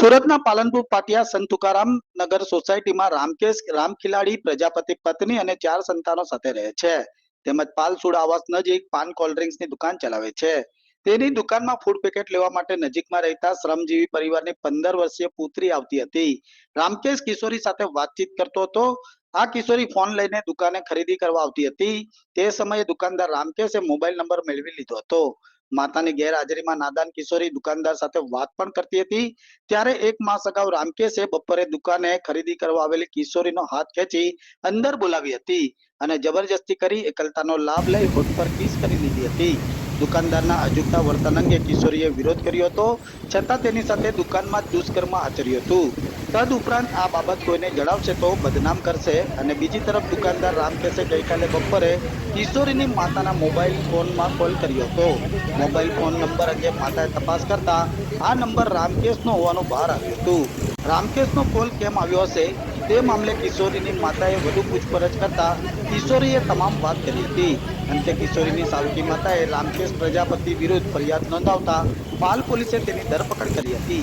સુરતના પાલનપુર પાટિયા સંત તુકારામ નગર સોસાયટીમાં રામકેશ રામ પ્રજાપતિ પત્ની અને ચાર સંતાનો સાથે રહે છે. તેમજ પાલસુડ આવાસ નજીક પાન કોલ્ડ ડ્રિંક્સની દુકાન ચલાવે છે. તેની દુકાનમાં ફૂડ પેકેટ લેવા માટે નજીકમાં રહેતા શ્રમજીવી પરિવારની પંદર વર્ષીય પુત્રી આવતી હતી. રામકેશ કિશોરી સાથે વાતચીત કરતો હતો. આ કિશોરી ફોન લઈને દુકાને ખરીદી કરવા આવતી હતી. તે સમયે દુકાનદાર રામકેશે મોબાઈલ નંબર મેળવી લીધો હતો. માતાની ગેરહાજરીમાં નાદાન કિશોરી દુકાનદાર સાથે વાત પણ કરતી હતી. ત્યારે એક માસ અગાઉ રામકેશે બપોરે દુકાને ખરીદી કરવા આવેલી કિશોરીનો હાથ ખેંચી અંદર બોલાવી હતી અને જબરજસ્તી કરી એકલતાનો લાભ લઈ હોઠ પર કિસ કરી લીધી હતી. દુકાનદારના અજુગતા વર્તન અંગે કિશોરીએ વિરોધ કર્યો હતો. છતાં તેની સાથે દુકાનમાં દુષ્કર્મ આચર્યું હતું. તદ ઉપરાંત આ બાબત કોઈને જણાવશે તો બદનામ કરશે અને બીજી તરફ દુકાનદાર રામકેશે ગઈકાલે બપોરે કિશોરીની માતાના મોબાઈલ ફોનમાં કોલ કર્યો હતો. મોબાઈલ ફોન નંબર અંગે માતાએ તપાસ કરતા આ નંબર રામકેશનો હોવાનું બહાર આવ્યું હતું. રામકેશનો કોલ કેમ આવ્યો હશે? તે મામલે કિશોરીની માતાએ વધુ પૂછપરછ કરતા કિશોરીએ તમામ વાત કરી હતી. અંતે કિશોરીની સાવકી માતાએ રામકેશ પ્રજાપતિ વિરુદ્ધ ફરિયાદ નોંધાવતા પાલ પોલીસે તેની ધરપકડ કરી હતી.